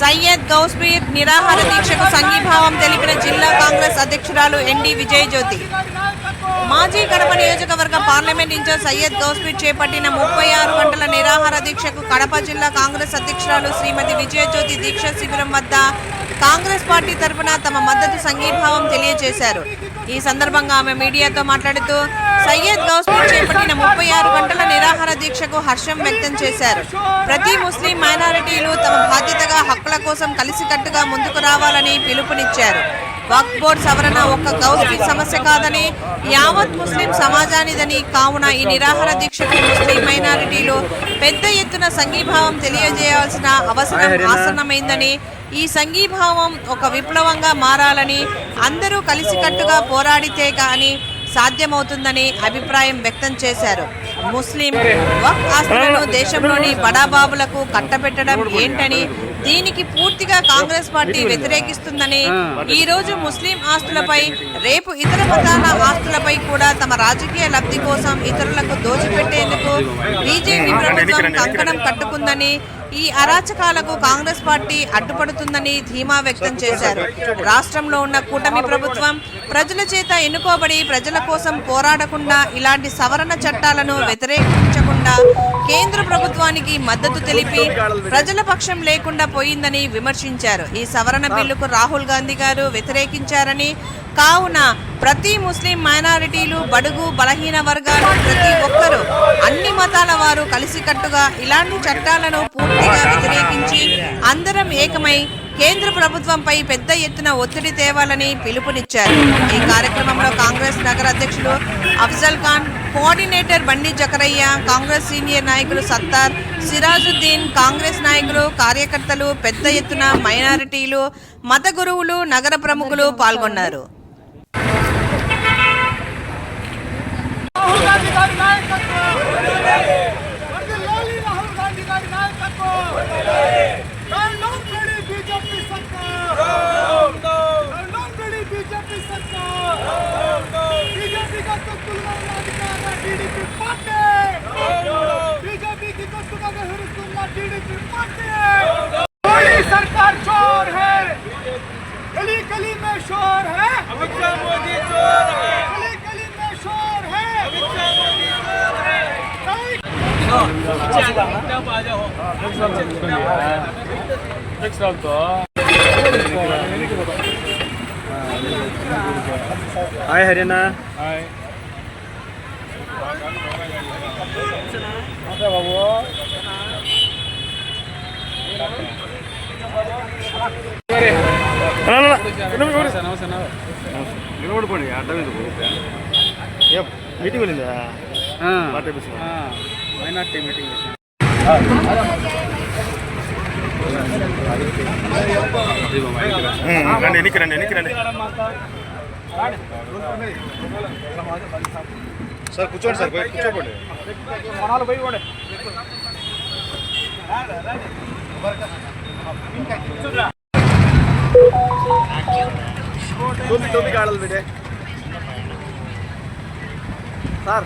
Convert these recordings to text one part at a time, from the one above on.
సయ్యద్ గౌస్పీర్ నిరాహార దీక్షకు సంఘీభావం తెలిపిన జిల్లా కాంగ్రెస్ అధ్యక్షురాలు ఎన్డి విజయజ్యోతి. మాజీ కడప నియోజకవర్గ పార్లమెంట్ ఇన్ఛార్జ్ సయ్యద్ గౌస్పీర్ చేపట్టిన ముప్పై ఆరు గంటల నిరాహార దీక్షకు కడప జిల్లా కాంగ్రెస్ అధ్యక్షురాలు శ్రీమతి విజయజ్యోతి దీక్ష శిబిరం వద్ద కాంగ్రెస్ పార్టీ తరఫున తమ మద్దతు సంఘీభావం తెలియజేశారు. ఈ సందర్భంగా ఆమె మీడియాతో మాట్లాడుతూ సయ్యద్ గౌస్బీర్ చేపట్టిన ముప్పై ఆరు గంటల నిరాహార దీక్షకు హర్షం వ్యక్తం చేశారు. ప్రతి ముస్లిం మైనారిటీలు తమ బాధ్యతగా హక్కుల కోసం కలిసికట్టుగా ముందుకు రావాలని పిలుపునిచ్చారు. వక్ఫ్ బోర్డు సవరణ ఒక్క గౌస్బీ సమస్య కాదని యావత్ ముస్లిం సమాజానిదని కావున ఈ నిరాహార దీక్షకు ముస్లిం మైనారిటీలు పెద్ద ఎత్తున సంఘీభావం తెలియజేయాల్సిన అవసరం ఆసన్నమైందని ఈ సంఘీభావం ఒక విప్లవంగా మారాలని అందరూ కలిసికట్టుగా పోరాడితే కానీ సాధ్యమవుతుందని అభిప్రాయం వ్యక్తం చేశారు. ముస్లిం వక్ ఆస్తులను దేశంలోని బడాబాబులకు కట్టబెట్టడం ఏంటని దీనికి పూర్తిగా కాంగ్రెస్ పార్టీ వ్యతిరేకిస్తుందని ఈ రోజు ముస్లిం ఆస్తులపై రేపు ఇతర మతాల ఆస్తులపై కూడా తమ రాజకీయ లబ్ధి కోసం ఇతరులకు దోచిపెట్టేందుకు బీజేపీ ప్రభుత్వం కంకణం కట్టుకుందని ఈ అరాచకాలకు కాంగ్రెస్ పార్టీ అడ్డుపడుతుందని ధీమా వ్యక్తం చేశారు. రాష్ట్రంలో ఉన్న కూటమి ప్రభుత్వం ప్రజల చేత ఎన్నుకోబడి ప్రజల కోసం పోరాడకుండా ఇలాంటి సవరణ చట్టాలను వ్యతిరేకించకుండా కేంద్ర ప్రభుత్వానికి మద్దతు తెలిపి ప్రజల పక్షం లేకుండా పోయిందని విమర్శించారు. ఈ సవరణ బిల్లుకు రాహుల్ గాంధీ గారు వ్యతిరేకించారని కావున ప్రతి ముస్లిం మైనారిటీలు బడుగు బలహీన వర్గాలు ప్రతి ఒక్కరూ అన్ని మతాల వారు కలిసికట్టుగా ఇలాంటి చట్టాలను పూర్తిగా వ్యతిరేకించి అందరం ఏకమై కేంద్ర ప్రభుత్వంపై పెద్ద ఎత్తున ఒత్తిడి తేవాలని పిలుపునిచ్చారు. ఈ కార్యక్రమంలో కాంగ్రెస్ నగర అధ్యక్షులు అఫ్జల్ ఖాన్ కోఆర్డినేటర్ బండి జకరయ్య కాంగ్రెస్ సీనియర్ నాయకులు సత్తార్ సిరాజుద్దీన్ కాంగ్రెస్ నాయకులు కార్యకర్తలు పెద్ద ఎత్తున మైనారిటీలు మత గురువులు నగర ప్రముఖులు పాల్గొన్నారు. రాహుల్ గాంధీ గారి నాయకత్వం వర్ధిల్లాలి రాహుల్ గాంధీ గారి నాయకత్వం హాయ్ హరినా. నిలబడిపోండి అర్థం ఎందుకు ఏ మీటింగ్ వెళ్ళిందా పార్టీ ఆఫీస్ లో? మైనార్టీ మీటింగ్ ఉమ్, రండి ఎన్నికి రండి ఎన్నికి రండి సార్ కూర్చోండి సార్ పోయి కూర్చోండి టోపీ టోపీ కాడాలి బిడ్డే సార్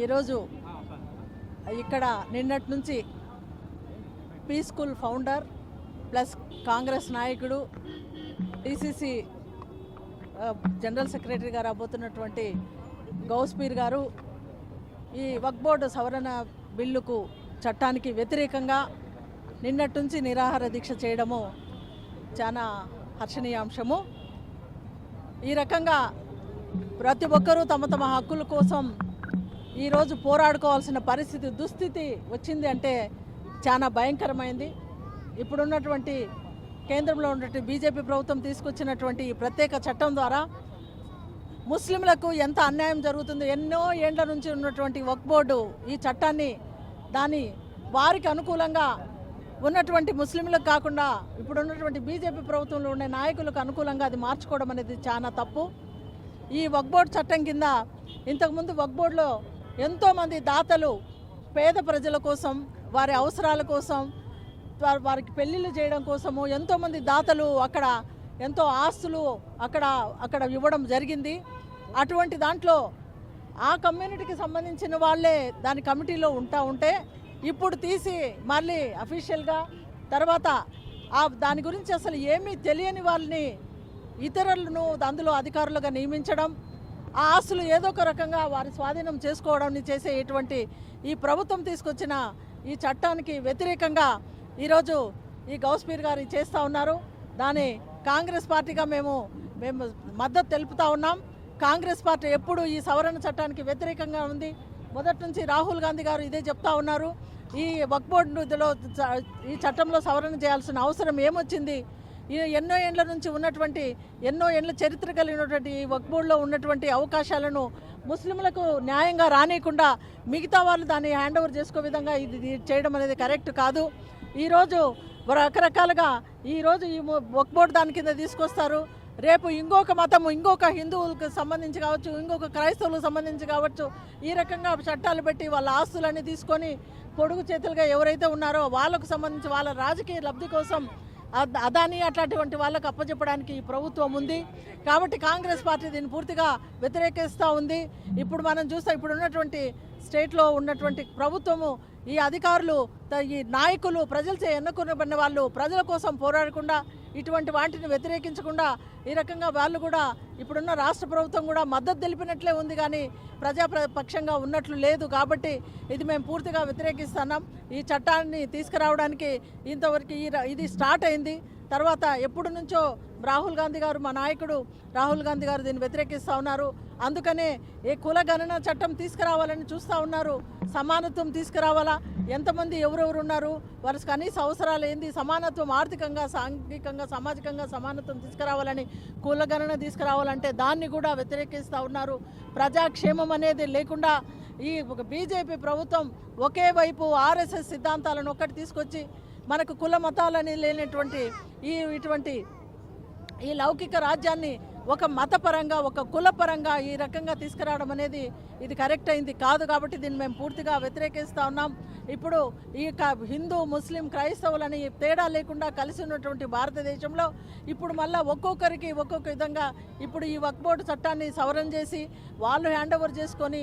ఈరోజు ఇక్కడ నిన్నటి నుంచి పీ ఫౌండర్ ప్లస్ కాంగ్రెస్ నాయకుడు డిసిసి జనరల్ సెక్రటరీ గారు అబ్బోతున్నటువంటి గౌస్పీర్ గారు ఈ వక్ బోర్డు సవరణ బిల్లుకు చట్టానికి వ్యతిరేకంగా నిన్నటి నుంచి నిరాహార దీక్ష చేయడము చాలా హర్షణీయాంశము. ఈ రకంగా ప్రతి ఒక్కరూ తమ తమ హక్కుల కోసం ఈరోజు పోరాడుకోవాల్సిన పరిస్థితి దుస్థితి వచ్చింది అంటే చాలా భయంకరమైంది. ఇప్పుడున్నటువంటి కేంద్రంలో ఉన్నటువంటి బీజేపీ ప్రభుత్వం తీసుకొచ్చినటువంటి ఈ ప్రత్యేక చట్టం ద్వారా ముస్లింలకు ఎంత అన్యాయం జరుగుతుందో ఎన్నో ఏండ్ల నుంచి ఉన్నటువంటి వక్ బోర్డు ఈ చట్టాన్ని దాని వారికి అనుకూలంగా ఉన్నటువంటి ముస్లింలకు కాకుండా ఇప్పుడు ఉన్నటువంటి బీజేపీ ప్రభుత్వంలో ఉండే నాయకులకు అనుకూలంగా అది మార్చుకోవడం అనేది చాలా తప్పు. ఈ వక్బోర్డ్ చట్టం కింద ఇంతకుముందు వక్బోర్డ్లో ఎంతోమంది దాతలు పేద ప్రజల కోసం వారి అవసరాల కోసం వారి- వారికి పెళ్ళిళ్ళు చేయడం కోసము ఎంతోమంది దాతలు అక్కడ ఎంతో ఆస్తులు అక్కడ అక్కడ ఇవ్వడం జరిగింది. అటువంటి దాంట్లో ఆ కమ్యూనిటీకి సంబంధించిన వాళ్ళే దాని కమిటీలో ఉంటా ఉంటే ఇప్పుడు తీసి మళ్ళీ అఫీషియల్గా తర్వాత ఆ దాని గురించి అసలు ఏమీ తెలియని వాళ్ళని ఇతరులను అందులో అధికారులుగా నియమించడం ఆ ఆస్తులు ఏదో ఒక రకంగా వారి స్వాధీనం చేసుకోవడం చేసే ఇటువంటి ఈ ప్రభుత్వం తీసుకొచ్చిన ఈ చట్టానికి వ్యతిరేకంగా ఈరోజు ఈ గౌస్పీర్ గారు చేస్తూ ఉన్నారు. దాని కాంగ్రెస్ పార్టీగా మేము మేము మద్దతు తెలుపుతా ఉన్నాం. కాంగ్రెస్ పార్టీ ఎప్పుడు ఈ సవరణ చట్టానికి వ్యతిరేకంగా ఉంది. మొదటి నుంచి రాహుల్ గాంధీ గారు ఇదే చెప్తా ఉన్నారు. ఈ వక్ బోర్డులో ఈ చట్టంలో సవరణ చేయాల్సిన అవసరం ఏమొచ్చింది? ఎన్నో ఏండ్ల నుంచి ఉన్నటువంటి ఎన్నో ఏండ్ల చరిత్ర కలిగినటువంటి ఈ వక్ బోర్డులో ఉన్నటువంటి అవకాశాలను ముస్లింలకు న్యాయంగా రానియకుండా మిగతా వాళ్ళు దాన్ని హ్యాండ్ ఓవర్ చేసుకో విధంగా ఇది చేయడం అనేది కరెక్ట్ కాదు. ఈరోజు రకరకాలుగా ఈరోజు ఈ వక్బోర్డ్ వక్ బోర్డు దాని కింద తీసుకొస్తారు. రేపు ఇంకొక మతము ఇంకొక హిందువులకు సంబంధించి కావచ్చు ఇంకొక క్రైస్తవులకు సంబంధించి కావచ్చు ఈ రకంగా చట్టాలు పెట్టి వాళ్ళ ఆస్తులన్నీ తీసుకొని పొడుగు చేతులుగా ఎవరైతే ఉన్నారో వాళ్ళకు సంబంధించి వాళ్ళ రాజకీయ లబ్ధి కోసం అదాని అట్లాంటివంటి వాళ్ళకు అప్పచెప్పడానికి ఈ ప్రభుత్వం ఉంది. కాబట్టి కాంగ్రెస్ పార్టీ దీన్ని పూర్తిగా వ్యతిరేకిస్తూ ఉంది. ఇప్పుడు మనం చూస్తే ఇప్పుడు ఉన్నటువంటి స్టేట్లో ఉన్నటువంటి ప్రభుత్వము ఈ అధికారులు ఈ నాయకులు ప్రజలచే ఎన్నుకునబడిన వాళ్ళు ప్రజల కోసం పోరాడకుండా ఇటువంటి వాటిని వ్యతిరేకించకుండా ఈ రకంగా వాళ్ళు కూడా ఇప్పుడున్న రాష్ట్ర ప్రభుత్వం కూడా మద్దతు తెలిపినట్లే ఉంది కానీ ప్రజాపక్షంగా పక్షంగా ఉన్నట్లు లేదు కాబట్టి ఇది మేము పూర్తిగా వ్యతిరేకిస్తున్నాం. ఈ చట్టాన్ని తీసుకురావడానికి ఇంతవరకు ఈ ఇది స్టార్ట్ అయింది. తర్వాత ఎప్పుడు నుంచో రాహుల్ గాంధీ గారు మా నాయకుడు రాహుల్ గాంధీ గారు దీన్ని వ్యతిరేకిస్తూ ఉన్నారు. అందుకనే ఏ కుల గణన చట్టం తీసుకురావాలని చూస్తూ ఉన్నారు. సమానత్వం తీసుకురావాలా? ఎంతమంది ఎవరెవరు ఉన్నారు? వారికి కనీస అవసరాలు ఏంది? సమానత్వం ఆర్థికంగా సాంఘికంగా సామాజికంగా సమానత్వం తీసుకురావాలని కుల గణన తీసుకురావాలంటే దాన్ని కూడా వ్యతిరేకిస్తూ ఉన్నారు. ప్రజాక్షేమం అనేది లేకుండా ఈ ఒక బీజేపీ ప్రభుత్వం ఒకే వైపు ఆర్ఎస్ఎస్ సిద్ధాంతాలను ఒక్కటి తీసుకొచ్చి మనకు కుల మతాలని లేనటువంటి ఈ ఇటువంటి ఈ లౌకిక రాజ్యాన్ని ఒక మతపరంగా ఒక కులపరంగా ఈ రకంగా తీసుకురావడం అనేది ఇది కరెక్ట్ అయింది. కాదు కాబట్టి దీన్ని మేము పూర్తిగా వ్యతిరేకిస్తూ ఉన్నాం. ఇప్పుడు ఈ క- హిందూ ముస్లిం క్రైస్తవులని తేడా లేకుండా కలిసి ఉన్నటువంటి భారతదేశంలో ఇప్పుడు మళ్ళీ ఒక్కొక్కరికి ఒక్కొక్క విధంగా ఇప్పుడు ఈ వక్ బోర్డు చట్టాన్ని సవరణ చేసి వాళ్ళు హ్యాండ్ ఓవర్ చేసుకొని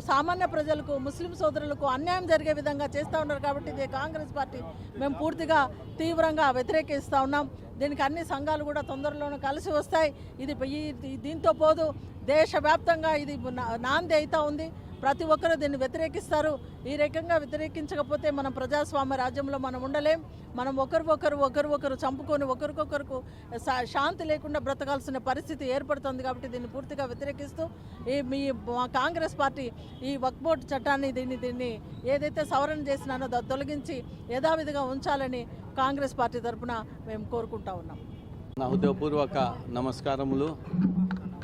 సామాన్య ప్రజలకు ముస్లిం సోదరులకు అన్యాయం జరిగే విధంగా చేస్తూ ఉన్నారు కాబట్టి ఇది కాంగ్రెస్ పార్టీ మేము పూర్తిగా తీవ్రంగా వ్యతిరేకిస్తూ ఉన్నాం. దీనికి అన్ని సంఘాలు కూడా తొందరలోనే కలిసి వస్తాయి. ఇది దీంతో పోదు దేశవ్యాప్తంగా ఇది నా- నాంది అవుతూ ఉంది. ప్రతి ఒక్కరూ దీన్ని వ్యతిరేకిస్తారు. ఈ రకంగా వ్యతిరేకించకపోతే మనం ప్రజాస్వామ్య రాజ్యంలో మనం ఉండలేం. మనం ఒకరికొకరు ఒకరు ఒకరు చంపుకొని ఒకరికొకరుకు శా- శాంతి లేకుండా బ్రతకాల్సిన పరిస్థితి ఏర్పడుతుంది కాబట్టి దీన్ని పూర్తిగా వ్యతిరేకిస్తూ ఈ మీ కాంగ్రెస్ పార్టీ ఈ వక్ చట్టాన్ని దీన్ని దీన్ని ఏదైతే సవరణ చేసినానో తొలగించి యథావిధిగా ఉంచాలని కాంగ్రెస్ పార్టీ తరఫున మేము కోరుకుంటా ఉన్నాం. నా హృదయపూర్వక నమస్కారములు.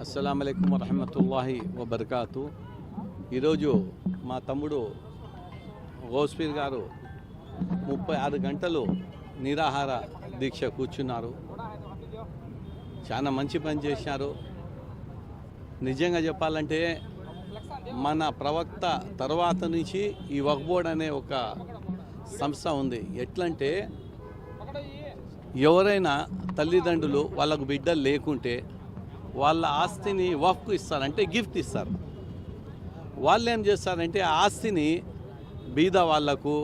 అస్సలం అయికం వరహమతుల్లాహి వబర్కాతు. ఈరోజు మా తమ్ముడు గోస్పీర్ గారు ముప్పై ఆరు గంటలు నిరాహార దీక్ష కూర్చున్నారు. చాలా మంచి పని చేశారు. నిజంగా చెప్పాలంటే మన ప్రవక్త తర్వాత నుంచి ఈ వక్బోర్డ్ అనే ఒక సంస్థ ఉంది. ఎట్లంటే ఎవరైనా తల్లిదండ్రులు వాళ్ళకు బిడ్డలు లేకుంటే వాళ్ళ ఆస్తిని వఫ్కు ఇస్తారు అంటే గిఫ్ట్ ఇస్తారు. వాళ్ళు ఏం చేస్తారంటే ఆస్తిని బీద వాళ్ళకు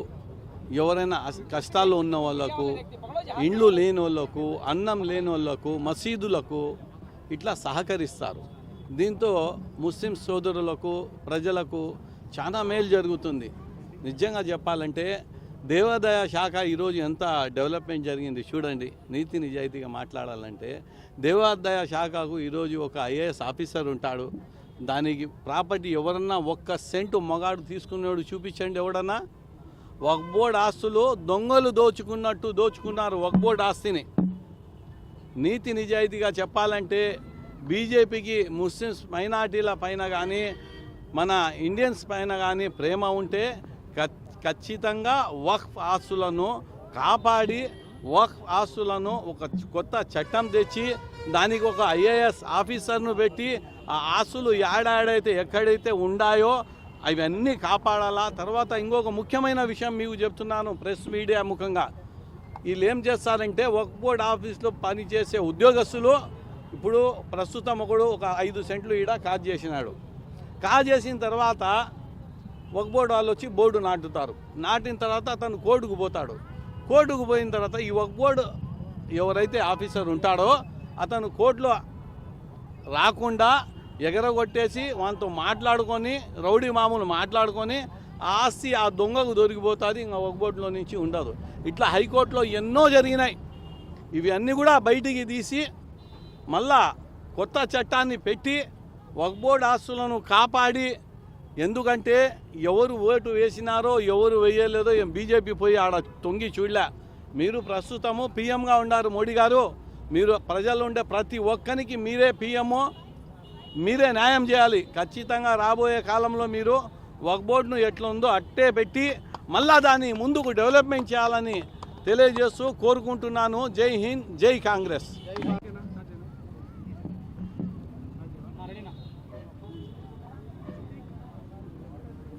ఎవరైనా కష్టాలు కష్టాల్లో ఉన్న వాళ్ళకు ఇండ్లు లేని వాళ్ళకు అన్నం లేని వాళ్ళకు మసీదులకు ఇట్లా సహకరిస్తారు. దీంతో ముస్లిం సోదరులకు ప్రజలకు చాలా మేలు జరుగుతుంది. నిజంగా చెప్పాలంటే దేవాదాయ శాఖ ఈరోజు ఎంత డెవలప్మెంట్ జరిగింది చూడండి. నీతి నిజాయితీగా మాట్లాడాలంటే దేవాదాయ శాఖకు ఈరోజు ఒక ఐఏఎస్ ఆఫీసర్ ఉంటాడు. దానికి ప్రాపర్టీ ఎవరన్నా ఒక్క సెంటు మొగాడు తీసుకున్నాడు చూపించండి ఎవడన్నా? వక్బోర్డ్ ఆస్తులు దొంగలు దోచుకున్నట్టు దోచుకున్నారు వక్బోర్డ్ ఆస్తిని. నీతి నిజాయితీగా చెప్పాలంటే బీజేపీకి ముస్లిమ్స్ మైనార్టీల పైన కానీ మన ఇండియన్స్ పైన కానీ ప్రేమ ఉంటే ఖచ్చితంగా వక్ఫ్ ఆస్తులను కాపాడి వక్ఫ్ ఆస్తులను ఒక కొత్త చట్టం తెచ్చి దానికి ఒక ఐఏఎస్ ఆఫీసర్ను పెట్టి ఆ ఆస్తులు ఏడాడైతే ఎక్కడైతే ఉండాయో అవన్నీ కాపాడాలా? తర్వాత ఇంకొక ముఖ్యమైన విషయం మీకు చెప్తున్నాను ప్రెస్ మీడియా ముఖంగా. వీళ్ళు ఏం చేస్తారంటే ఒక బోర్డ్ ఆఫీస్లో పనిచేసే ఉద్యోగస్తులు ఇప్పుడు ప్రస్తుతం ఒకడు ఒక ఐదు సెంట్లు ఈడ కాజ్ చేసినాడు. కాజ్ చేసిన తర్వాత ఒక బోర్డు వాళ్ళు వచ్చి బోర్డు నాటుతారు. నాటిన తర్వాత అతను కోర్టుకు పోతాడు. కోర్టుకు పోయిన తర్వాత ఈ ఒక బోర్డు ఎవరైతే ఆఫీసర్ ఉంటాడో అతను కోర్టులో రాకుండా ఎగరగొట్టేసి వాళ్ళతో మాట్లాడుకొని రౌడీ మామూలు మాట్లాడుకొని ఆస్తి ఆ దొంగకు దొరికిపోతుంది ఇంకా ఒక నుంచి ఉండదు. ఇట్లా హైకోర్టులో ఎన్నో జరిగినాయి. ఇవి అన్నీ కూడా బయటికి తీసి మళ్ళా కొత్త చట్టాన్ని పెట్టి ఒక బోర్డు ఆస్తులను కాపాడి ఎందుకంటే ఎవరు ఓటు వేసినారో ఎవరు వేయలేదో ఏం బీజేపీ పోయి ఆడ తొంగి చూడలే. మీరు ప్రస్తుతము పీఎంగా ఉన్నారు మోడీ గారు. మీరు ప్రజలు ఉండే ప్రతి ఒక్కరికి మీరే పీఎంఓ. మీరే న్యాయం చేయాలి. ఖచ్చితంగా రాబోయే కాలంలో మీరు ఒక బోర్డును ఎట్లుందో అట్టే పెట్టి మళ్ళా దాన్ని ముందుకు డెవలప్మెంట్ చేయాలని తెలియజేస్తూ కోరుకుంటున్నాను. జై హింద్ జై కాంగ్రెస్.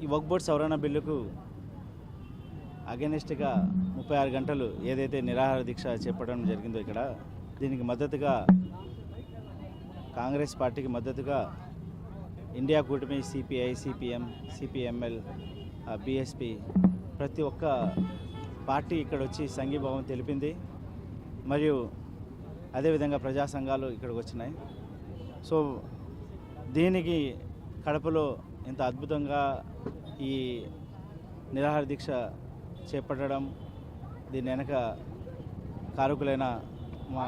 ఈ వక్ బోర్డ్ సవరణ బిల్లుకు అగెనిస్ట్గా ముప్పై ఆరు గంటలు ఏదైతే నిరాహార దీక్ష చెప్పడం జరిగిందో ఇక్కడ దీనికి మద్దతుగా కాంగ్రెస్ పార్టీకి మద్దతుగా ఇండియా కూటమి సిపిఐ సిపిఎం సిపిఎంఎల్ బిఎస్పి ప్రతి ఒక్క పార్టీ ఇక్కడ వచ్చి సంఘీభావం తెలిపింది. మరియు అదేవిధంగా ప్రజా సంఘాలు ఇక్కడికి వచ్చినాయి. సో దీనికి కడపలో ఇంత అద్భుతంగా ఈ నిరాహార దీక్ష చేపట్టడం దీని వెనక కారకులైన మా